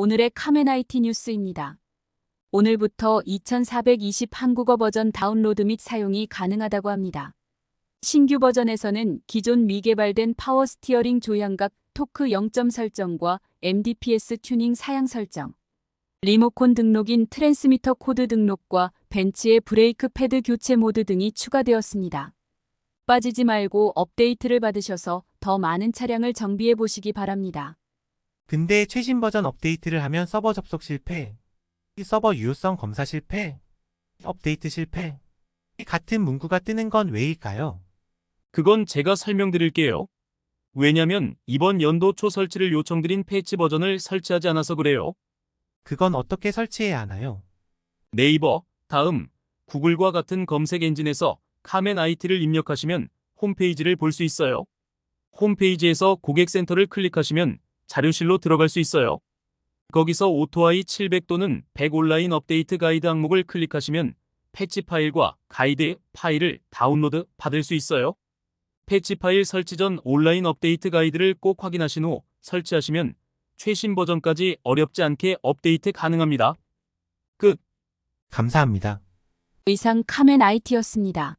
오늘의 IT 뉴스입니다. 오늘부터 2420 한국어 버전 다운로드 및 사용이 가능하다고 합니다. 신규 버전에서는 기존 미개발된 파워 스티어링 조향각 토크 0점 설정과 MDPS 튜닝 사양 설정, 리모콘 등록인 트랜스미터 코드 등록과 벤츠의 브레이크 패드 교체 모드 등이 추가되었습니다. 빠지지 말고 업데이트를 받으셔서 더 많은 차량을 정비해 보시기 바랍니다. 근데 최신 버전 업데이트를 하면 서버 접속 실패, 서버 유효성 검사 실패, 업데이트 실패. 같은 문구가 뜨는 건 왜일까요? 그건 제가 설명드릴게요. 왜냐면 이번 연도 초 설치를 요청드린 패치 버전을 설치하지 않아서 그래요. 그건 어떻게 설치해야 하나요? 네이버, 다음, 구글과 같은 검색 엔진에서 카멘 IT를 입력하시면 홈페이지를 볼 수 있어요. 홈페이지에서 고객센터를 클릭하시면 자료실로 들어갈 수 있어요. 거기서 오토아이 700 또는 100 온라인 업데이트 가이드 항목을 클릭하시면 패치 파일과 가이드 파일을 다운로드 받을 수 있어요. 패치 파일 설치 전 온라인 업데이트 가이드를 꼭 확인하신 후 설치하시면 최신 버전까지 어렵지 않게 업데이트 가능합니다. 끝. 감사합니다. 이상 카멘 IT였습니다.